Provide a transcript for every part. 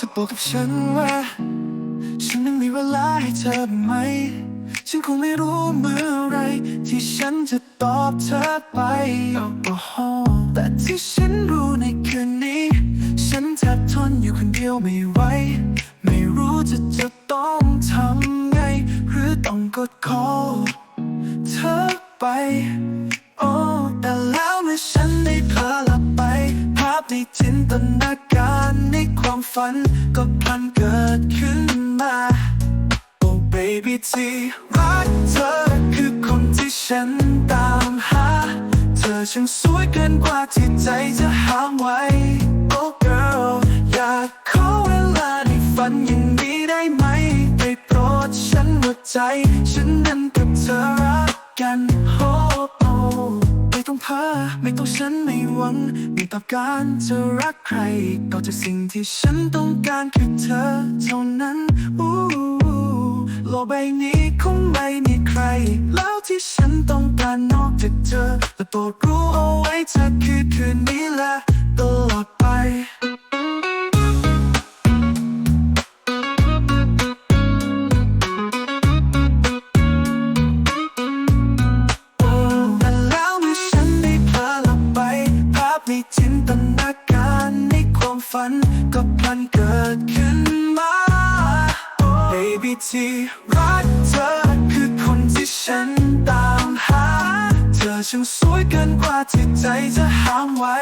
จะบอกกับฉันว่า ฉันยังมีเวลาให้เธอไหม ฉันคงไม่รู้เมื่อไร ที่ฉันจะตอบเธอไปโอ้โหแต่ที่ฉันรู้ในคืนนี้ ฉันแทบทนอยู่คนเดียวไม่ไหว ไม่รู้จะจะต้องทำไง หรือต้องกด call เธอไปโอ้แต่แล้วเมื่อฉันได้พาหลับไป ภาพในจินตนาการในความ ฝันก็พลันเกิดขึ้นมาโอ้ baby ที่รักเธอคือคนที่ฉันตามหา เธอช่างสวยเกินกว่าที่ใจจะห้ามไว้ Oh girl อยากขอเวลาในฝันอย่างนี้ได้ไหมได้โปรดฉันหัวใจ ฉันนั้นกับเธอรักกันโพ้อไม่ต้องฉันไม่หวัง ไม่ต้องการจะรักใคร ก็จะสิ่งที่ฉันต้องการคือเธอเท่านั้นอู้โลกใบนี้คงไม่มีใคร แล้วที่ฉันต้องการนอกจากเธอและโปรดรู้เอาไว้เธอคือคืนนี้แหละ ที่รักเธอคือคนที่ฉันตามหา เธอช่างสวยเกินกว่าที่ใจจะห้ามไว้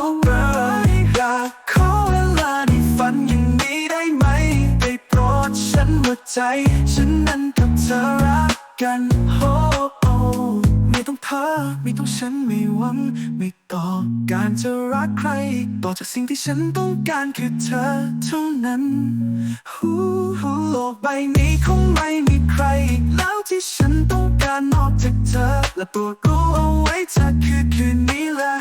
Oh girl อยากขอเวลาในฝันอย่างนี้ได้ไหมได้โปรดฉันหัวใจ ฉันนั้นกับเธอรักกันโอ้โอ้ไม่ต้องเธอไม่ต้องฉันไม่หวังไม่ต้อการจะรักใคร ต่อจากสิ่งที่ฉันต้องการคือเธอเท่านั้น กใบนี้คงไม่มีใครอีกแล้วที่ฉันต้องการนอกจากเธอ และโปรดรู้เอาไว้เธอคือคืนนี้แหละ